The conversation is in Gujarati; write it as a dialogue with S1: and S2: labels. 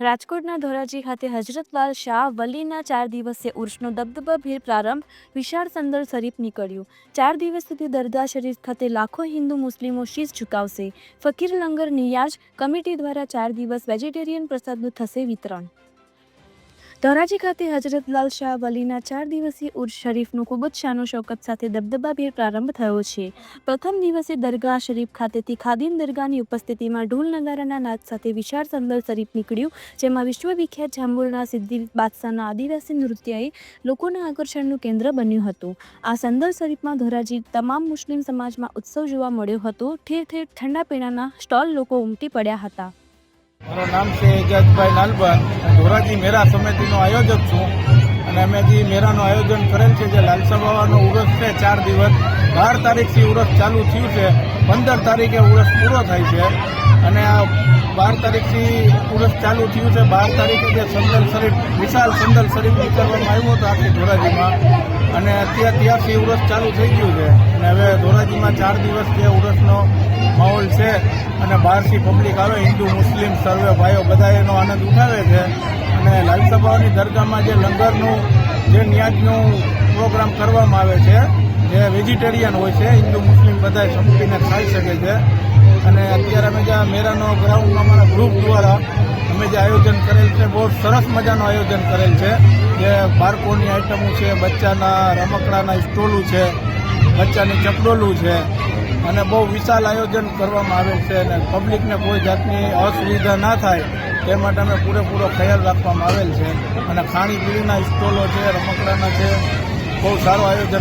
S1: રાજકોટના ધોરાજી ખાતે હજરતલાલ શાહ વલીના ચાર દિવસીય ઉર્સનો દબદબાભેર પ્રારંભ વિશાળ સંદર શરીફ નીકળ્યું. ચાર દિવસ સુધી દરગાહ શરીફ ખાતે લાખો હિન્દુ મુસ્લિમો શીશ ઝુકાવશે. ફકીર લંગર નિયાજ કમિટી દ્વારા ચાર દિવસ વેજીટેરિયન પ્રસાદનું થશે વિતરણ. ધોરાજી ખાતે હજરતલાલ શાહ વલીના ચાર દિવસીય ઉર્જ શરીફનું ખૂબ જ શાનો શૌકત સાથે દબદબાભેર પ્રારંભ થયો છે. પ્રથમ દિવસે દરગાહ શરીફ ખાતેથી ખાદીમ દરગાહની ઉપસ્થિતિમાં ઢોલ નગારાના નાદ સાથે વિશાળ સંદર શરીફ નીકળ્યું, જેમાં વિશ્વવિખ્યાત જાંબુલના સિદ્ધિ બાદશાહના આદિવાસી નૃત્યએ લોકોના આકર્ષણનું કેન્દ્ર બન્યું હતું. આ સંદર શરીફમાં ધોરાજી તમામ મુસ્લિમ સમાજમાં ઉત્સવ જોવા મળ્યો હતો. ઠેર ઠેર ઠંડા પીણાના સ્ટોલ લોકો ઉમટી પડ્યા હતા.
S2: મારું નામ છે એજાજભાઈ લાલબન ધોરાજી મેરા સમિતિનો આયોજક છું અને અમે જે મેરાનું આયોજન કરેલ છે જે લાલસા બાવાનો ઉરસ છે ચાર દિવસ, બાર તારીખથી ઉરસ ચાલુ થયું છે. પંદર તારીખે ઉરસ પૂરો થાય છે અને આ બાર તારીખથી ઉરસ ચાલુ થયું છે. બાર તારીખે જે સંદલ શરીફ વિશાળ સંદલ શરીફ નીકળવામાં આવ્યો હતો આખી ધોરાજીમાં. અને અત્યાર ત્યારથી ઉરસ ચાલુ થઈ ગયું છે. અને હવે ધોરાજીમાં ચાર દિવસ જે ઉરસનો માહોલ છે અને બહારથી પબ્લિક આવે, હિન્દુ, મુસ્લિમ, સર્વે ભાઈઓ બધા એનો આનંદ ઉઠાવે છે. અને લાલસભાની દરગાહમાં જે લંગરનું, જે ન્યાજનું પ્રોગ્રામ કરવામાં આવે છે જે વેજીટેરિયન હોય છે, હિન્દુ, મુસ્લિમ બધા સંપીને ખાઈ શકે છે. અને અત્યારે અમે જે મેરાનો ગ્રાઉન્ડમાં અમારા ગ્રુપ દ્વારા અમે જે આયોજન કરેલ છે, બહુ સરસ મજાનું આયોજન કરેલ છે. જે બાળકોની આઈટમો છે, બચ્ચાના રમકડાના સ્ટોલું છે, બચ્ચાની ચકડોલું છે. અને બહુ વિશાળ આયોજન કરવામાં આવેલ છે અને પબ્લિકને કોઈ જાતની અસુવિધા ના થાય તે માટે અમે પૂરેપૂરો ખ્યાલ રાખવામાં આવેલ છે. અને ખાણીપીણીના સ્ટોલો છે, રમકડાના છે, બહુ સારું આયોજન